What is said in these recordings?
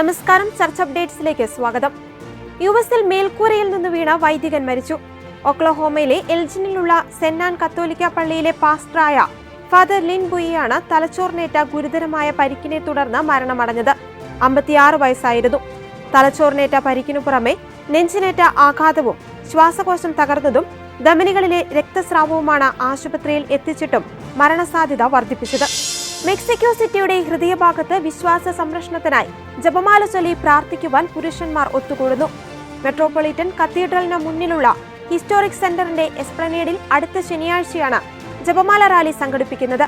നമസ്കാരം ചർച്ച അപ്ഡേറ്റ്സിലേക്ക് സ്വാഗതം. യു എസിൽ മേൽക്കൂരയിൽ നിന്ന് വീണ വൈദികൻ മരിച്ചു. ഒക്ലഹോമയിലെ എൽജിനിലുള്ള സെന്നാൻ കത്തോലിക്ക പള്ളിയിലെ പാസ്റ്ററായ ഫാദർ ലിൻ ബുയിയാണ് തലച്ചോറിനേറ്റ ഗുരുതരമായ പരിക്കിനെ തുടർന്ന് മരണമടഞ്ഞത്. അമ്പത്തിയാറ് വയസ്സായിരുന്നു. തലച്ചോറിനേറ്റ പരിക്കിനു പുറമെ നെഞ്ചിനേറ്റ ആഘാതവും ശ്വാസകോശം തകർന്നതും ധമനികളിലെ രക്തസ്രാവവുമാണ് ആശുപത്രിയിൽ എത്തിച്ചിട്ടും മരണസാധ്യത വർദ്ധിപ്പിച്ചത്. മെക്സിക്കോ സിറ്റിയുടെ ഹൃദയഭാഗത്ത് വിശ്വാസ സംരക്ഷണത്തിനായി ജപമാല ചൊല്ലി പ്രാർത്ഥിക്കുവാൻ പുരുഷന്മാർ ഒത്തുകൂടുന്നു. മെട്രോപൊളിറ്റൻ കത്തീഡ്രലിന് മുന്നിലുള്ള ഹിസ്റ്റോറിക് സെന്ററിന്റെ എസ്പ്ലനേഡിൽ അടുത്ത ശനിയാഴ്ചയാണ് ജപമാല റാലി സംഘടിപ്പിക്കുന്നത്.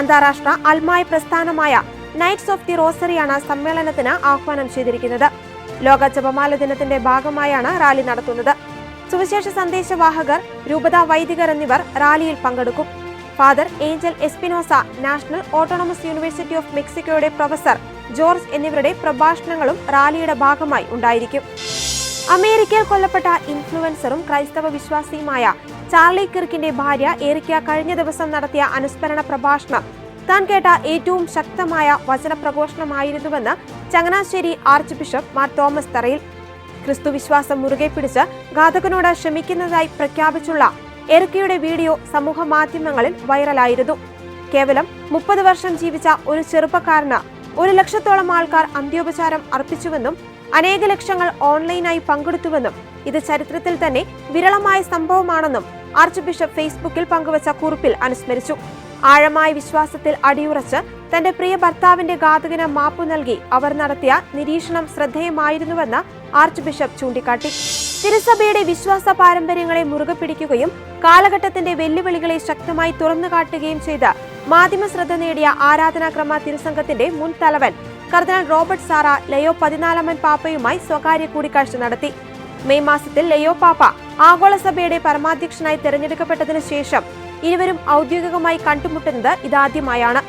അന്താരാഷ്ട്ര അൽമായ പ്രസ്ഥാനമായ നൈറ്റ്സ് ഓഫ് ദി റോസറിയാണ് സമ്മേളനത്തിന് ആഹ്വാനം ചെയ്തിരിക്കുന്നത്. ലോക ജപമാല ദിനത്തിന്റെ ഭാഗമായാണ് റാലി നടത്തുന്നത്. സുവിശേഷ സന്ദേശവാഹകർ രൂപതാ വൈദികർ എന്നിവർ റാലിയിൽ പങ്കെടുക്കും. Father Angel Espinosa national autonomous university of മെക്സിക്കോയുടെ professor George എന്നിവരുടെ പ്രഭാഷണങ്ങളും റാലിയുടെ ഭാഗമായി ഉണ്ടായിരിക്കും. അമേരിക്കയിൽ കൊല്ലപ്പെട്ട ഇൻഫ്ലുവൻസറും ക്രൈസ്തവ വിശ്വാസിയുമായ ചാർലി കിർക്കിന്റെ ഭാര്യ ഏറിക്ക കഴിഞ്ഞ ദിവസം നടത്തിയ അനുസ്മരണ പ്രഭാഷണം താൻ കേട്ട ഏറ്റവും ശക്തമായ വചനപ്രഘോഷണമായിരുന്നുവെന്ന് Changanassery archbishop Mar Thomas Tharayil. ക്രിസ്തുവിശ്വാസം മുറുകെ പിടിച്ച് ഘാതകനോട് ക്ഷമിക്കുന്നതായി പ്രഖ്യാപിച്ചുള്ള എറിക്കയുടെ വീഡിയോ സമൂഹ മാധ്യമങ്ങളിൽ വൈറലായിരുന്നു. കേവലം മുപ്പത് വർഷം ജീവിച്ച ഒരു ചെറുപ്പക്കാരന് ഒരു ലക്ഷത്തോളം ആൾക്കാർ അന്ത്യോപചാരം അർപ്പിച്ചുവെന്നും അനേക ലക്ഷങ്ങൾ ഓൺലൈനായി പങ്കെടുത്തുവെന്നും ഇത് ചരിത്രത്തിൽ തന്നെ വിരളമായ സംഭവമാണെന്നും ആർച്ച് ബിഷപ്പ് ഫേസ്ബുക്കിൽ പങ്കുവച്ച കുറിപ്പിൽ അനുസ്മരിച്ചു. ആഴമായ വിശ്വാസത്തിൽ അടിയുറച്ച് തന്റെ പ്രിയ ഭർത്താവിന്റെ ഘാതകന് മാപ്പു നൽകി അവർ നടത്തിയ നിരീക്ഷണം ശ്രദ്ധേയമായിരുന്നുവെന്ന് ആർച്ച് ബിഷപ്പ് ചൂണ്ടിക്കാട്ടി. തിരുസഭയുടെ വിശ്വാസ പാരമ്പര്യങ്ങളെ മുറുകെ പിടിക്കുകയും കാലഘട്ടത്തിന്റെ വെല്ലുവിളികളെ ശക്തമായി തുറന്നുകാട്ടുകയും ചെയ്ത് മാധ്യമ ശ്രദ്ധ നേടിയ ആരാധനാക്രമ തിരുസംഘത്തിന്റെ മുൻ തലവൻ കർദിനാൾ റോബർട്ട് സാറ ലയോ പതിനാലാമൻ പാപ്പയുമായി സ്വകാര്യ കൂടിക്കാഴ്ച നടത്തി. മെയ് മാസത്തിൽ ലയോ പാപ്പ ആഗോള സഭയുടെ പരമാധ്യക്ഷനായി തെരഞ്ഞെടുക്കപ്പെട്ടതിനു ശേഷം ഇരുവരും ഔദ്യോഗികമായി കണ്ടുമുട്ടുന്നത് ഇതാദ്യമായാണ്.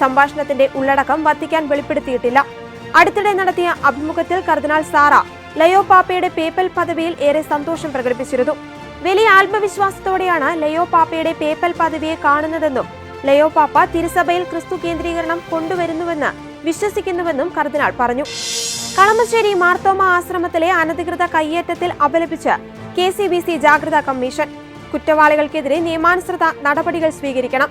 സംഭാഷണത്തിന്റെ ഉള്ളടക്കം വത്തിക്കാൻ വെളിപ്പെടുത്തിയിട്ടില്ല. അടുത്തിടെ നടത്തിയ അഭിമുഖത്തിൽ കർദിനാൾ സാറ ലയോ പാപ്പയുടെ പേപ്പൽ പദവിയിൽ ഏറെ സന്തോഷം പ്രകടിപ്പിച്ചിരുന്നു. വലിയ ആത്മവിശ്വാസത്തോടെയാണ് ലയോ പാപ്പയുടെ പേപ്പൽ പദവിയെ കാണുന്നതെന്നും ലയോ പാപ്പ തിരുസഭയിൽ ക്രിസ്തു കേന്ദ്രീകരണം കൊണ്ടുവരുന്നുവെന്ന് വിശ്വസിക്കുന്നുവെന്നും കർദിനാൾ പറഞ്ഞു. കളമശ്ശേരി മാർത്തോമ ആശ്രമത്തിലെ അനധികൃത കയ്യേറ്റത്തിൽ അപലപിച്ച് കെ സി ബി സി ജാഗ്രതാ കമ്മീഷൻ. കുറ്റവാളികൾക്കെതിരെ നിയമാനുസൃത നടപടികൾ സ്വീകരിക്കണം.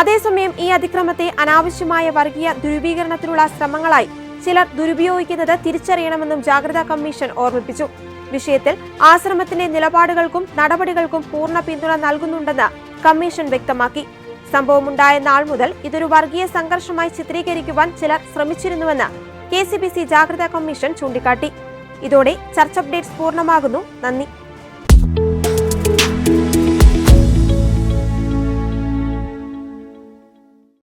അതേസമയം ഈ അതിക്രമത്തെ അനാവശ്യമായ വർഗീയ ധ്രുവീകരണത്തിനുള്ള ശ്രമങ്ങളായി ചിലർ ദുരുപയോഗിക്കുന്നത് തിരിച്ചറിയണമെന്നും ജാഗ്രതാ കമ്മീഷൻ ഓർമ്മിപ്പിച്ചു. വിഷയത്തിൽ ആശ്രമത്തിന്റെ നിലപാടുകൾക്കും നടപടികൾക്കും പൂർണ പിന്തുണ നൽകുന്നുണ്ടെന്ന് കമ്മീഷൻ വ്യക്തമാക്കി. സംഭവമുണ്ടായ നാൾ മുതൽ ഇതൊരു വർഗീയ സംഘർഷമായി ചിത്രീകരിക്കുവാൻ ചിലർ ശ്രമിച്ചിരുന്നുവെന്ന് കെ സി ബി സി ജാഗ്രതാ കമ്മീഷൻ ചൂണ്ടിക്കാട്ടി. ഇതോടെ ചർച്ച അപ്ഡേറ്റ്സ് പൂർണമാകുന്നു. നന്ദി.